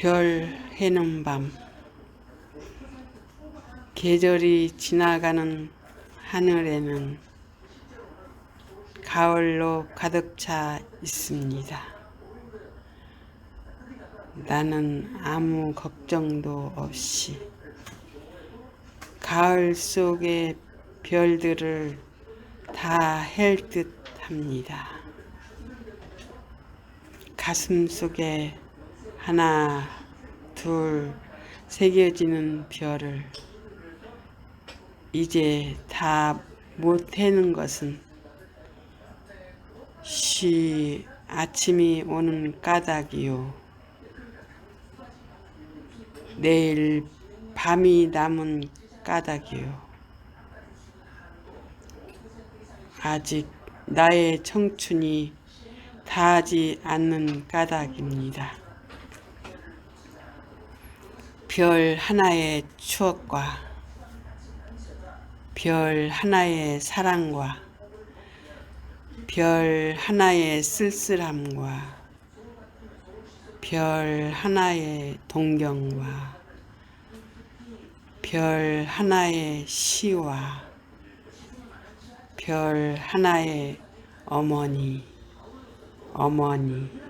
별 해는 밤 계절이 지나가는 하늘에는 가을로 가득 차 있습니다. 나는 아무 걱정도 없이 가을 속의 별들을 다 헬듯 합니다. 가슴 속에 하나, 둘, 새겨지는 별을 이제 다 못해는 것은 쉬 아침이 오는 까닭이요. 내일 밤이 남은 까닭이요. 아직 나의 청춘이 다하지 않는 까닭입니다. 별 하나의 추억과 별 하나의 사랑과 별 하나의 쓸쓸함과 별 하나의 동경과 별 하나의 시와 별 하나의 어머니, 어머니,